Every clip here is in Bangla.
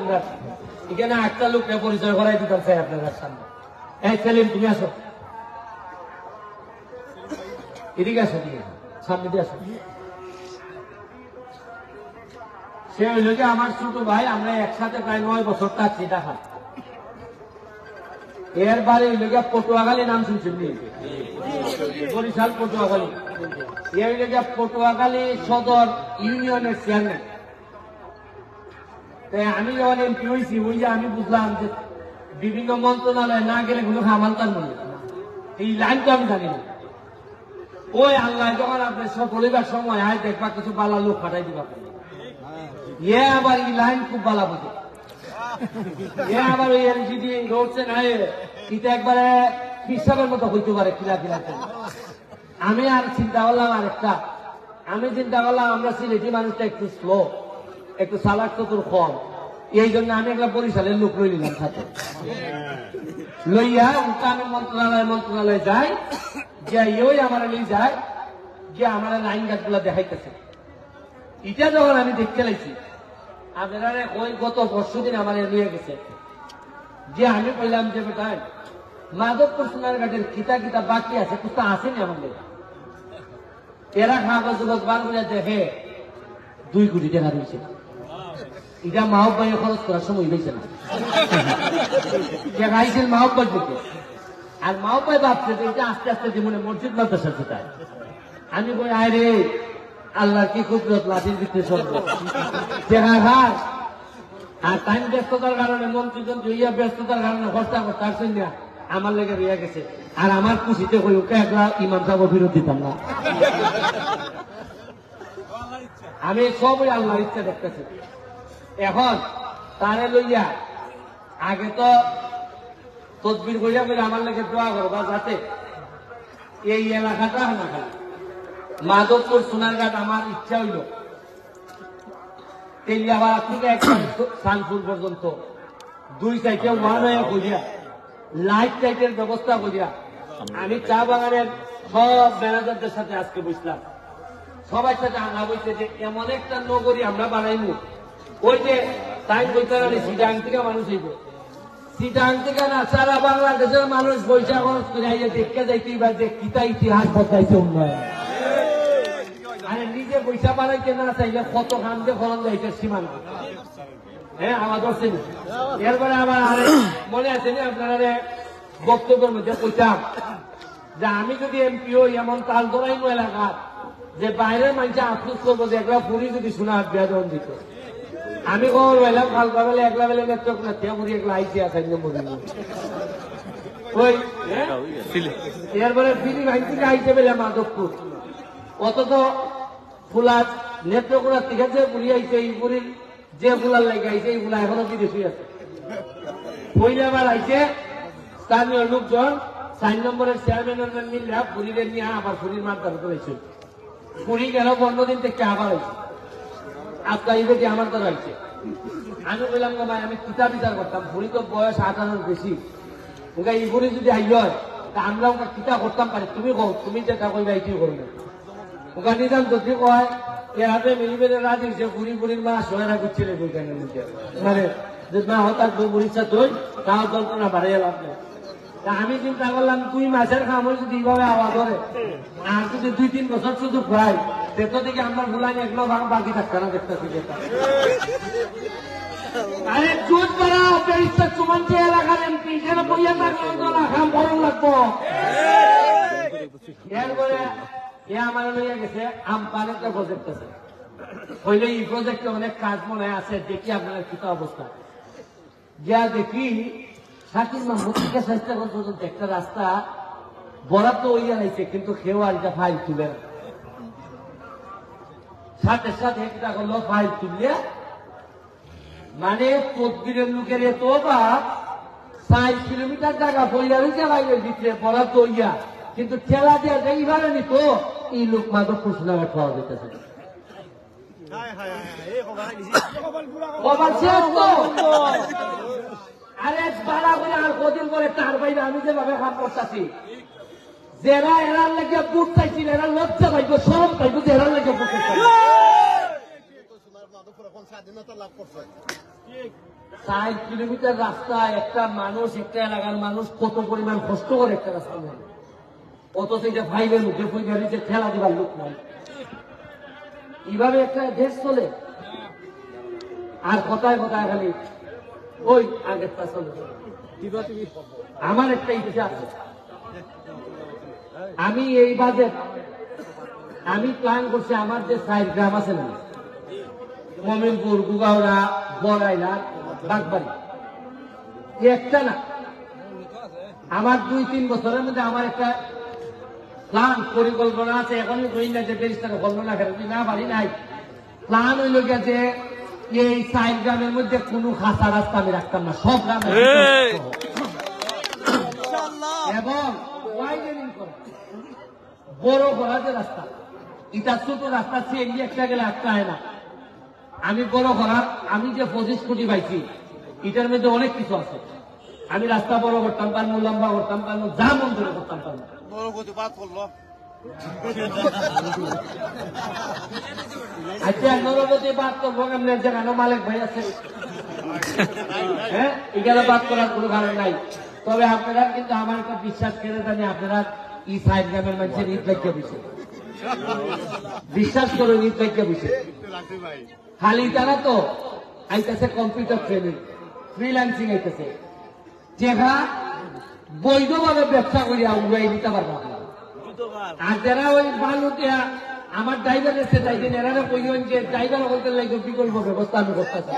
আমরা এখানে লোককে পরিচয় করাই চাই সামনে। এই সেলিম, তুমি আসো। এদিকে আসো আসো। সামনে দিয়ে আসো। সে হইল যে আমার ছোট ভাই, আমরা একসাথে প্রায় নয় বছর থাকছি দেখা এর বারে হইল গিয়া পটুয়াখালী নাম শুনছেন? বরিশাল পটুয়াখালী। এ হইল গিয়া পটুয়াখালী সদর ইউনিয়নের চেয়ারম্যান তাই আমি যখন এমপি হয়েছি ওই আমি বুঝলাম যে বিভিন্ন মন্ত্রণালয়ে না গেলে কোনো খামালতার মনে এই লাইন তো আমি জানি না। ওই আল্লাহ যখন আপনার সব পরিবার সময় আয় দেখবা কিছু বালা লোক পাঠাই দিবা। ইয়ে আবার এই লাইন খুব বালা ইয়ে আবার ওই এটা একবারে হিসাবের মতো হইতে পারে কিলা কিলা আমি আর চিন্তা করলাম আর একটা আমি চিন্তা করলাম আমরা সিলেটি মানুষটা একটু স্লো একটু সালাক চতুর কম। এই জন্য আমি একটা বরিশালের লোক লই নিলাম সাথে লইয়া উল্টা আমি মন্ত্রণালয়, মন্ত্রণালয়ে যাই যে ওই আমার লই যায় যে আমার লাইন গাছগুলা দেখাইতেছে। এটা যখন আমি দেখতে লাইছি আপনারা ওই গত পরশু দিন আমার লইয়া গেছে। যে আমি কইলাম যে বেটাই মাধবপুর সোনার ঘাটের কিতা কিতা বাকি আছে, কুস্তা আসেনি আমাদের? এরা কাগজ জগৎ বার করে দেখে দুই কোটি টাকা রয়েছে। এটা মাহব ভাই খরচ করার সময় হয়েছে না। আইছিল মাহব ভাই দিতে আর মাহব ভাই ভাবছে যে এটা আস্তে আস্তে জীবনে মসজিদ মাদ্রাসা কোথায় আমি কই আয় রে আল্লাহ কি কুদরত, লাঠির ভিতরে সর্ব টাকা খাস আর টাইম ব্যস্ততার কারণে মন্ত্রীজন জইয়া ব্যস্ততার কারণে খরচা করতে পারছেন না। আমার লেগে রইয়া গেছে। আর আমার খুশিতে কই, ওকে একলা ইমাম সাহেব ফিরত দিতাম না। আমি সবই আল্লাহর ইচ্ছা দেখতেছি। এখন তারে লইয়া আগে তো তদবির কইয়া করে আমার লেগে দোয়া করবা যাতে এই এলাকাটা না খালি। মাধবপুর, সোনারঘাট, আমার ইচ্ছা হইল। তেলিয়াবাড়া থেকে সানপুর পর্যন্ত। দুই সাইডে ওয়ান হয়ে করিয়া লাইট টাইটের ব্যবস্থা করিয়া আমি চা বাগানের সব ম্যানেজারদের সাথে আজকে বুঝলাম সবার সাথে আনা বলছে যে, এমন একটা নগরী আমরা বানাইমু। ওই যে তাই বলতে পারি সিটাং মানুষ হইব। না সারা বাংলাদেশের মানুষ দেখতে যাইতে যে কিতা ইতিহাস বদলাইছে উন্নয়ন। আরে নিজে পয়সা বানাইতে না চাইলে কত সীমান্ত। হ্যাঁ আমার এরপরে আবার আরে মনে আছে না আপনারা বক্তব্যের মধ্যে কইতাম যে আমি যদি এমপি হই, এমন তাল ধরাইনো এলাকার যে বাইরের মানুষে আফসোস করব যে একলা পুরি যদি শোনা বেদন দিত আমি খবর পাইলাম কালকা বেলা একলা বেলা নেটওয়ার্ক না তে পুরি একলা আইসি আছে ওই হ্যাঁ? এরপরে ফিরি ভাই থেকে আইতে পেলে মাধবপুর অত তো ফুলার নেত্রকোনার থেকে যে পুরি আইছে এই পুরীর যে ফুলার লাগে আইছে এই ফুলা এখনও বিদেশি আছে। পইলে আবার আইছে স্থানীয় লোকজন চার নম্বরের চেয়ারম্যানের মিললে পুরীদের নিয়ে আবার পুরীর মারদার করেছে পুরী গেল পনেরো দিন থেকে আবার আইছে আজকে আমার দ্বারা আইছে আমি বললাম, না ভাই, আমি বিচার করতাম। তো বয়স বেশি। ওকে যদি হয় তা আমরা ওকে কিতা করতাম পারি। তুমি কও, তুমি এইটি করবে। ওকে নিজাম যদি কয় রাজি সে মা মানে যে সাথে হই, তাও বাড়িয়ে লাভ আমি চিন্তা করলাম, দুই মাসের খামর যদি এইভাবে আওয়াজ করে আর যদি দুই তিন বছর শুধু খাই তেতো দিকে আমার গুলানি এগুলো বাকি থাকতে না দেখতেছি আরে চুট করা, ব্যারিস্টার চুমান্তি এলাকার এমপি, যেন বইয়া তো খাম বড় লাগবো। এ আমার লইয়া গেছে আমপান একটা প্রজেক্ট আছে হইলে এই প্রজেক্টে অনেক কাজ মনে আছে, দেখি আপনার কি অবস্থা। যা দেখি চেষ্টা করতে একটা রাস্তা, বরাদ্দ হইয়া নাইছে কিন্তু কেউ আর ফাইল তুলে না। সাথে সাথে একটা করল ফাইল তুললে। মানে তদবিরের লোকের এত বা ষাট কিলোমিটার জায়গা পইয়া রয়েছে বাইরের ভিতরে বরাদ্দ হইয়া কিন্তু ঠেলা দিয়া যাই পারেনি তো এই লোক মাদক কুশনাঘাট পাওয়া যেতেছে আরে বাড়া করে আর কদিন পরে তার বাইরে আমি যেভাবে কাম করতেছি যারা এরার লেগে বুট চাইছিল, এরা লজ্জা পাইব সব পাইব যে এরার লেগে বুট রাস্তা একটা এইভাবে একটা দেশ চলে। আর কথায় কথায় খালি, ওই আগের চলে। আমার একটা ইচ্ছা আছে। আমি এই বাজেট, আমি প্ল্যান করছি আমার যে সাইড গ্রাম আছে না, মমিনপুর, গুগাওড়া, বড়াইলা, বাগবাড়ি। একটা না। আমার দুই, তিন বছরের মধ্যে আমার একটা প্ল্যান পরিকল্পনা আছে এখনই কই না যে বেরিস্টার বলব না কেন না পারি নাই। প্ল্যান হইল যে এই সাইড গ্রামের মধ্যে কোনো খাসা রাস্তা আমি রাখতাম না, সব গ্রামে এবং ওয়াইডেনিং করা। বড় করা যে রাস্তা। এটা ছোট রাস্তা চেয়ে একটা গেলে একটা হয় না। আমি বড় করার আমি যে পঁচিশ কোটি পাইছি এটার মধ্যে অনেক কিছু আছে। আমি রাস্তা বড় করতাম পারব লম্বা করতাম পারব যা মন ধরে করতাম পারব। আচ্ছা নরবতী বাদ করব কেমন? যেখানে মালিক ভাই আছে। হ্যাঁ এখানে বাদ করার কোনো কারণ নাই। তবে আপনারা কিন্তু আমার একটা বিশ্বাস করে জানি আপনারা ই সাইড গ্রামের মানুষের ঈদ ভাগ্য বিষয় বিশ্বাস করুন ঈদ ভাগ্য বিষয় খালি তারা তো আইতেছে কম্পিউটার ট্রেনিং ফ্রিল্যান্সিং আইতেছে। যেটা বৈধভাবে ব্যবসা করিয়া উড়াই দিতে পারব আর যারা ওই বালুটিয়া আমার ড্রাইভার এসে যাইছেন এরা কইবেন যে ড্রাইভার বলতে লাগবে বিকল্প ব্যবস্থা আমি করতেছি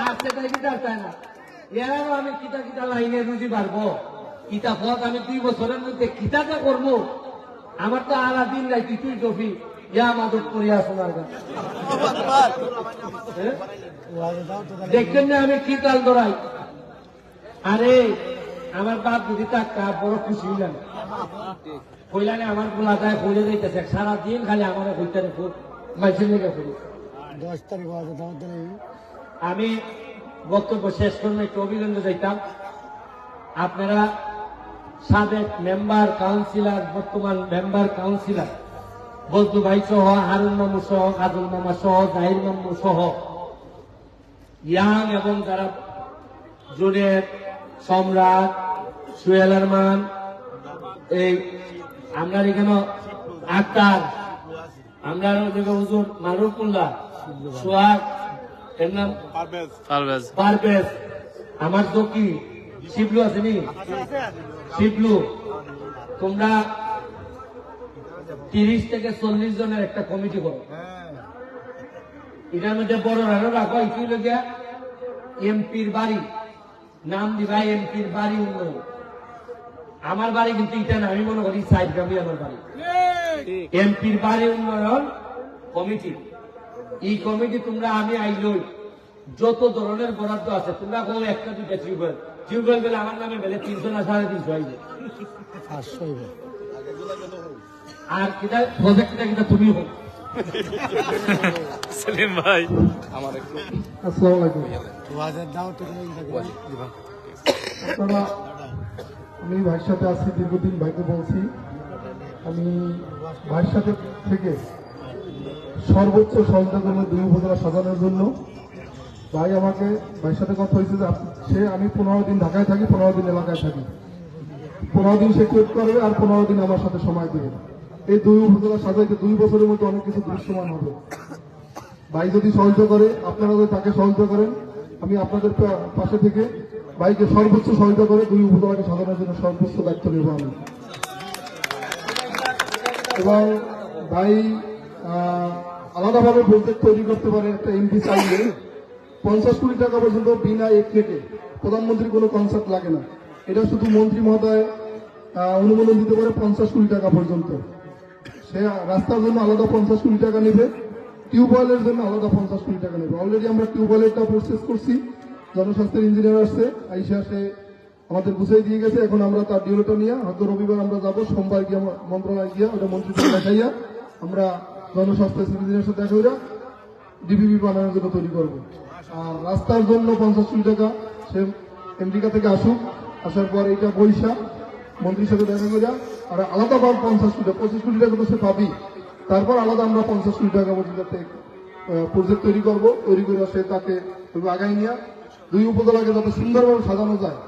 আর সেটাই দিতে চায় না। এরাও আমি কিতা কিতা লাইনে রুজি পারব। কিতা পথ আমি দুই বছরের মধ্যে কিতাটা করব আমার তো আলা দিন নাই তুই টফি ইয়া মাদক করিয়া শোনার গান হ্যাঁ? দেখছেন না আমি কি তাল দৌড়াই আরে আমার বাপ যদি টাকা বড় খুশি হইলাম। কইলানে আমার গোলা যায় কইলে যাইতেছে। সারাদিন খালি আমার মাইসের লেগে দশ তারিখ আমি বক্তব্য শেষ করলে একটু অভিনন্দন যাইতাম আপনারা সাবেক মেম্বার কাউন্সিলর, বর্তমান মেম্বার কাউন্সিলর বলতু ভাই সহ, হারুন মামু সহ কাজল মামা সহ, জাহির মামু সহ, ইয়াং এবং যারা জুনিয়র, সম্রাট সুয়েল আরমান, এই আমরা এখানে আক্তার আমরা হুজুর মারুকুল্লাহ সোহাগ এর নাম? পারভেজ। পারভেজ। পারভেজ। আমার চকি শিবলু আছে নি? শিবলু। তোমরা তিরিশ থেকে চল্লিশ জনের একটা কমিটি করো। এটার মধ্যে বড় রানো রাখো কি লগিয়া এমপির বাড়ি। নাম দিবা এমপির বাড়ি উন্নয়ন। আমার বাড়ি কিন্তু এটা না আমি মনে করি সাইড গ্রামই আমার বাড়ি। এমপির বাড়ি উন্নয়ন কমিটি। এই কমিটি তোমরা আমি আইলই যত ধরনের বরাদ্দ আছে তোমরা কোনো একটা দুইটা টিউবওয়েল টিউবওয়েল গেলে আমার নামে গেলে তিনশো না সাড়ে তিনশো পাঁচশো আর কিটা প্রজেক্টটা কিটা তুমি হোক সেলিম ভাই। আসসালামু আলাইকুম। ওয়াজের দাওয়াত আমি ভাইয়ের সাথে আছি দীর্ঘদিন ভাইকে বলছি। আমি ভাইয়ের সাথে থেকে সর্বোচ্চ সহযোগিতা করব দুই উপজেলা সাজানোর জন্য। ভাই আমাকে ভাইয়ের সাথে কথা হয়েছে যে সে আমি পনেরো দিন ঢাকায় থাকি, পনেরো দিন এলাকায় থাকি। পনেরো দিন সে চেক করবে আর পনেরো দিন আমার সাথে সময় দেবে এই দুই উপজেলা সাজাইতে দুই বছরের মধ্যে অনেক কিছু দৃশ্যমান হবে। ভাই যদি সহযোগিতা করে, আপনারা যদি তাকে সহযোগিতা করেন, আমি আপনাদের পাশে থেকে ভাইকে সর্বোচ্চ সহযোগিতা করে দুই উপজেলাকে সাজানোর জন্য সর্বোচ্চ দায়িত্ব নেব আমি। এবং ভাই আলাদাভাবে প্রজেক্ট তৈরি করতে পারে একটা এমপি চাইলে পঞ্চাশ কোটি টাকা পর্যন্ত বিনা এক কেটে প্রধানমন্ত্রীর কোনো কনসার্ট লাগে না। এটা শুধু মন্ত্রী মহোদয় অনুমোদন দিতে পারে পঞ্চাশ কোটি টাকা পর্যন্ত। সে রাস্তার জন্য আলাদা পঞ্চাশ কোটি টাকা নেবে, টিউবওয়েলের জন্য আলাদা পঞ্চাশ কোটি টাকা নেবে। অলরেডি আমরা টিউবওয়েলেরটা প্রসেস করছি, জনস্বাস্থ্যের ইঞ্জিনিয়ার আসছে, আইসা সে আমাদের বুঝাই দিয়ে গেছে, এখন আমরা তার ডিওটা নিয়ে, হয়তো রবিবার আমরা যাব, সোমবার গিয়ে মন্ত্রণালয় গিয়ে ওটা মন্ত্রীকে দেখাইয়া আমরা জনস্বাস্থ্য ইঞ্জিনিয়ার সাথে দেখা হইয়া ডিবিবি বানানোর জন্য তৈরি করব। আর রাস্তার জন্য পঞ্চাশ কোটি টাকা, সে আমেরিকা থেকে আসুক, আসার পর এটা বৈশা মন্ত্রীর সাথে দেখা করে আর আলাদা পাব পঞ্চাশ কোটি পঁচিশ কোটি টাকা তো সে পাবি তারপর আলাদা আমরা পঞ্চাশ কোটি টাকা পর্যন্ত প্রজেক্ট তৈরি করব। তৈরি করে সে তাকে আগাই নিয়ে, দুই উপজেলাকে যাতে সুন্দরভাবে সাজানো যায়।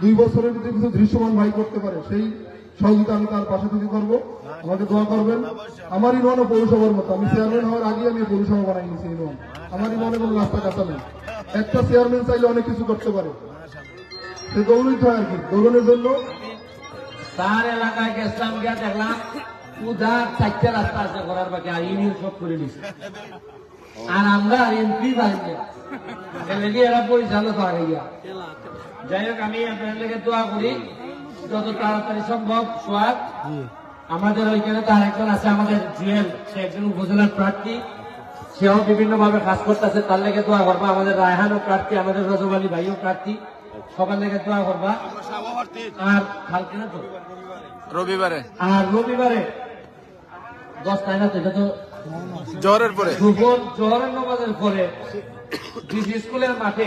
দুই বছরের ভিতরে কিছু দৃশ্যমান ভাই করতে পারে, সেই সহযোগিতা আমি তার পাশে থেকে করব। আমাকে দোয়া করবেন। আমার ইউনিয়নও পৌরসভার মতো। আমি চেয়ারম্যান হওয়ার আগে আমি পৌরসভা বানাই নিয়েছি ইউনিয়ন আমার ইউনিয়নে কোনো রাস্তা কাঁচা নেই একটা চেয়ারম্যান চাইলে অনেক কিছু করতে পারে। সে দৌড়িতে হয় আর কি দৌড়ানোর জন্য। তার এলাকায় গেছিলাম গিয়া দেখলাম, উদার চারটে রাস্তা আছে করার বাকি, আর ইউনিয়ন সব করে দিছে। আর আমরা এমপি বাহিনী এরা পরিচালক হয়ে গিয়া। যাই হোক, আমি আপনার লেগে দোয়া করি। যত তাড়াতাড়ি সম্ভব সোয়াদ আমাদের ওইখানে তার একজন আছে আমাদের জুয়েল। সে একজন উপজেলার প্রার্থী। সেও বিভিন্ন ভাবে কাজ করতেছে। তার লেগে দোয়া করবা। আমাদের রায়হানও প্রার্থী আমাদের রজব আলী ভাইও প্রার্থী। সবার লেগে দোয়া করবা। আর কালকে না তো? রবিবারে। আর রবিবারে? দশটায় না তো? এটা তো জ্বরের পরে। দুপুর জোহরের নামাজের পরে। ডিজি স্কুলের মাঠে।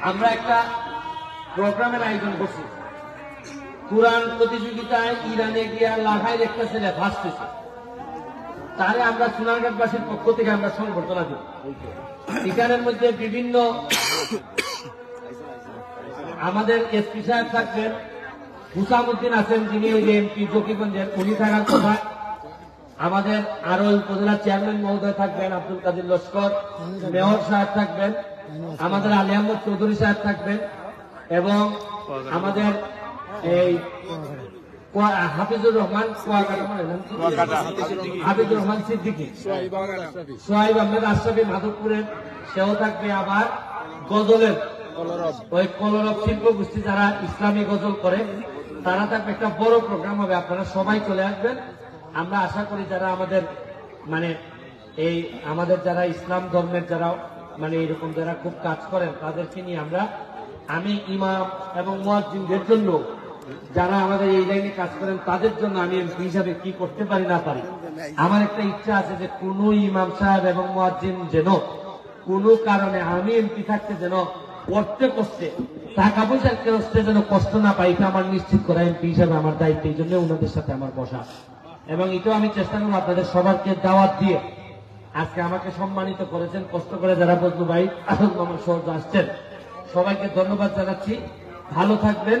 আমরা একটা প্রোগ্রামের আয়োজন করছি। কোরআন প্রতিযোগিতায় ইরানে গিয়া লাভায় একটা ছেলে হয়েছে তারে আমরা সোনারঘাটবাসীর পক্ষ থেকে আমরা সংবর্ধনা দিই এখানের মধ্যে বিভিন্ন আমাদের এসপি সাহেব থাকবেন, হুসামুদ্দিন আছেন, যিনি ওই যে এমপি জকিগঞ্জের উনি থাকার কথা। আমাদের আরও উপজেলা চেয়ারম্যান মহোদয় থাকবেন, আব্দুল কাদির লস্কর, মেয়র সাহেব থাকবেন, আমাদের আলী আহমদ চৌধুরী সাহেব থাকবেন, এবং আমাদের এই কোয়া- হাফিজুর রহমান মানে? হাফিজুর রহমান। সিদ্দিকী। সোহাইব আহমেদ আশরাফি। মাধবপুরের সেও থাকবে আবার গজলের। ওই কলরব শিল্প গোষ্ঠী যারা ইসলামী গজল করে তারা থাকবে একটা বড় প্রোগ্রাম হবে আপনারা সবাই চলে আসবেন। আমরা আশা করি যারা আমাদের মানে এই আমাদের যারা ইসলাম ধর্মের যারা মানে এরকম যারা খুব কাজ করেন তাদেরকে নিয়ে আমরা আমি ইমাম এবং মুয়াজ্জিনদের জন্য যারা আমাদের এই লাইনে কাজ করেন, তাদের জন্য আমি এমপি হিসাবে কি করতে পারি না পারি? আমার একটা ইচ্ছা আছে যে কোন ইমাম সাহেব এবং মুয়াজ্জিন যেন কোনো কারণে আমি এমপি থাকতে যেন করতে কষ্টে, টাকা পয়সার কষ্টে যেন কষ্ট না পাই, এটা আমার নিশ্চিত করা এমপি হিসাবে আমার দায়িত্ব। এই জন্য ওনাদের সাথে আমার বসা। এবং এটাও আমি চেষ্টা করব আপনাদের সবারকে দাওয়াত দিয়ে। আজকে আমাকে সম্মানিত করেছেন, কষ্ট করে যারা বদলু ভাই আমার সহজ আসছেন। সবাইকে ধন্যবাদ জানাচ্ছি। ভালো থাকবেন।